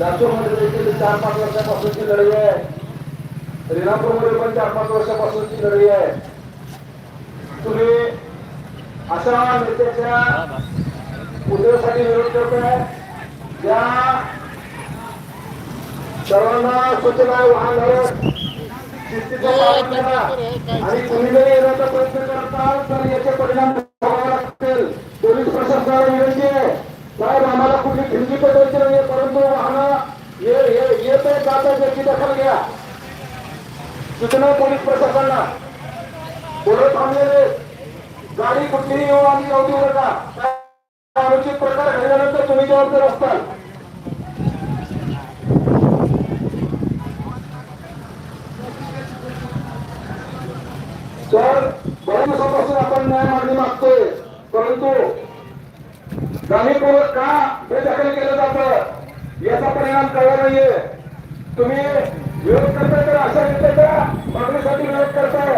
लातूरमध्ये देखील चार पाच वर्षापासूनची लढाई आहे. रेणापूरमध्ये पण चार पाच वर्षापासूनची लढाई आहे. तुम्ही अशा नेत्याच्या उद्योगासाठी विरोध करताय. ज्या सर्वांना सूचना वाहन शिस्तीचं पालन करा आणि तुम्ही जरी येण्याचा प्रयत्न करताल तर याचे परिणाम भोगावे लागतील. पोलीस प्रशासनाला विनंती आहे. साहेब आम्हाला कुठली वाहनं ये- ये- येत आहे दखल घ्या सूचना पोलीस प्रशासनाला. पुढे थांबलेले गाडी कुठलीही येऊ आणि जाऊ देऊ नका. अनुचित प्रकार घडल्यानंतर तुम्ही जबाबदार असताल. तर बऱ्याच दिवसापासून आपण न्याय मागणी मागतोय. परंतु जाणीवपूर्वक का हे केलं जातं याचा परिणाम कळला नाहीये. तुम्ही विरोध करताय तर अशा नेत्याच्या मागणीसाठी विरोध करताय.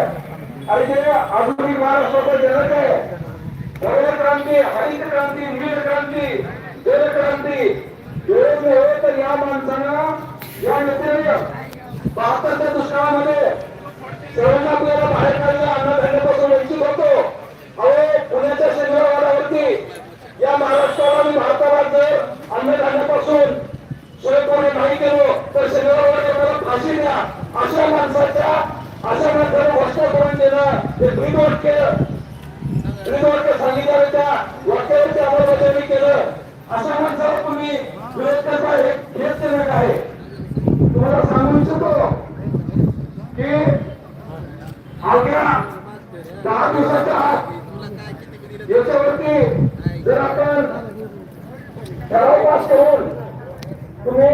आणि जे आधुनिक महाराष्ट्राचं जनक आहे हरित क्रांती हरित क्रांती नील क्रांती जल क्रांती वेळ नव्हे तर या माणसांना या नेत्याने भारताच्या दुष्काळामध्ये सर्वांना आपल्याला बाहेर काढलं अन्नधान्यापासून वंचित होतो अहो पुण्याच्या शनिवारवाड्यावरती या महाराष्ट्राला आणि भारताला जर अन्नधान्यापासून अशा माणसाच्या अशा माणसाला वस्त करून देणं हे ब्रिजवट केलं. ब्रिजवट सांगितलं त्या वाक्यावरती अंमलबजावणी केलं. अशा माणसाला तुम्ही विरोध करता हेच जनक आहे. तुम्हाला सांगू इच्छितो की अवघ्या दहा दिवसाच्या आत याच्यावरती जर आपण ठराव पास करून तुम्ही